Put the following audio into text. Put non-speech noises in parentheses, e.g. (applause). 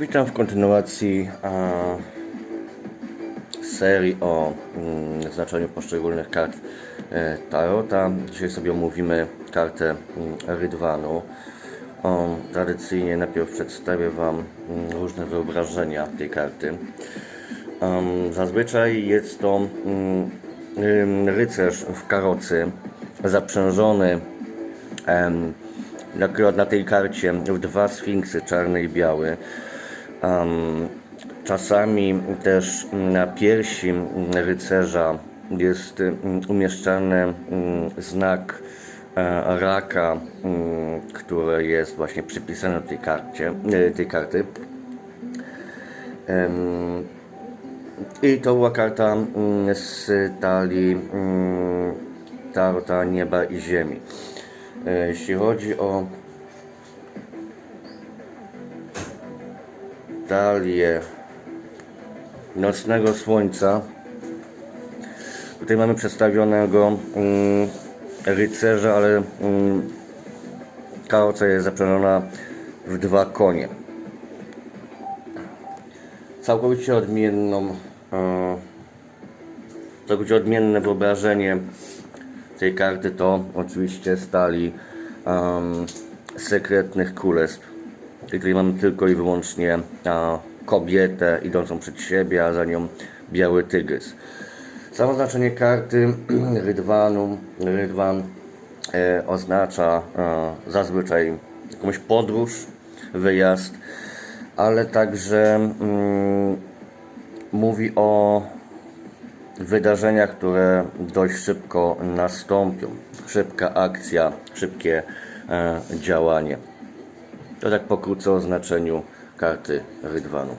Witam w kontynuacji e, serii o mm, znaczeniu poszczególnych kart e, Tarota. Dzisiaj sobie omówimy kartę mm, Rydwanu. O, tradycyjnie najpierw przedstawię Wam mm, różne wyobrażenia tej karty. Em, Zazwyczaj jest to mm, rycerz w karocy zaprzężony em, akurat na tej karcie w dwa sfinksy, czarny i biały. Czasami też na piersi rycerza jest umieszczany znak e, raka, który jest właśnie przypisany do tej, karcie, e, tej karty. I to była karta z talii Tarota Nieba i Ziemi. E, Jeśli chodzi o talię Nocnego Słońca, tutaj mamy przedstawionego mm, rycerza, ale mm, karoca jest zaprzężona w dwa konie całkowicie odmienną, e, całkowicie odmienne wyobrażenie tej karty to oczywiście stali sekretnych królestw. Tutaj mamy tylko i wyłącznie kobietę idącą przed siebie, a za nią biały tygrys. Samo znaczenie karty (clears throat) Rydwanu, Rydwan e, oznacza e, zazwyczaj jakąś podróż, wyjazd, ale także mm, mówi o wydarzeniach, które dość szybko nastąpią. Szybka akcja, szybkie e, działanie. To tak pokrótce o znaczeniu karty Rydwanu.